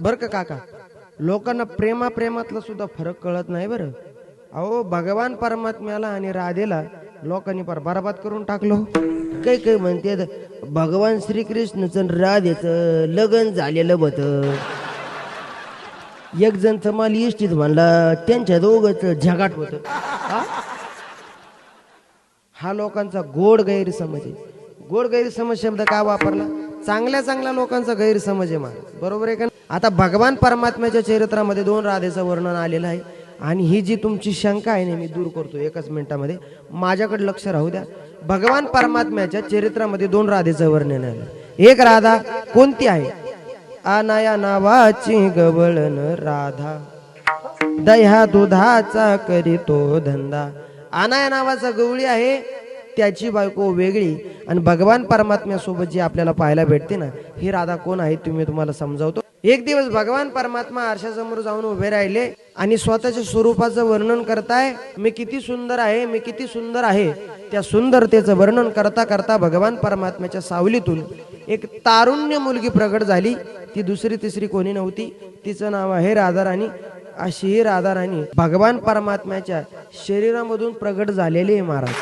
बर का काका? लोकांना प्रेमा प्रेमातला सुद्धा फरक कळत नाही बरं. अहो भगवान परमात्म्याला आणि राधेला लोकांनी पर बरबाद करून टाकलो हो. काही काही म्हणते भगवान श्रीकृष्णचं आणि राधेचं लगन झालेलं होत एक जण माल इष्टीत म्हणला त्यांच्या दोघंच झगाट होत. हा? लोकांचा गोड गैरसमज आहे. गोड गैरसमज शब्द का वापरला? चांगल्या चांगल्या लोकांचा गैरसमज आहे मला बरोबर आहे का आता भगवान परमात्म्याच्या चरित्रामध्ये दोन राधेचं वर्णन आलेलं आहे. आणि ही जी तुमची शंका आहे ना मी दूर करतो एकाच मिनिटामध्ये माझ्याकडे लक्ष राहू द्या. भगवान परमात्म्याच्या चरित्रामध्ये दोन राधेचं वर्णन आलं. एक राधा कोणती आहे? अनाया नावाची गवळण राधा. दह्या दुधाचा करीतो धंदा. अनाया नावाचा गवळी आहे त्याची बायको वेगळी आणि भगवान परमात्म्यासोबत जी आपल्याला पाहायला भेटते ना ही राधा कोण आहे तुम्ही तुम्हाला समजावतो. एक दिवस भगवान परमात्मा आरशासमोर जाऊन उभे राहिले आणि स्वतःच्या स्वरूपाचं वर्णन करताय मी किती सुंदर आहे मी किती सुंदर आहे त्या सुंदरतेचं वर्णन करता करता भगवान परमात्म्याच्या सावलीतून एक तारुण्य मुलगी प्रगट झाली. ती दुसरी तिसरी कोणी नव्हती तिचं नाव आहे राधाराणी. अशी ही राधाराणी भगवान परमात्म्याच्या शरीरामधून प्रगट झालेली आहे महाराज.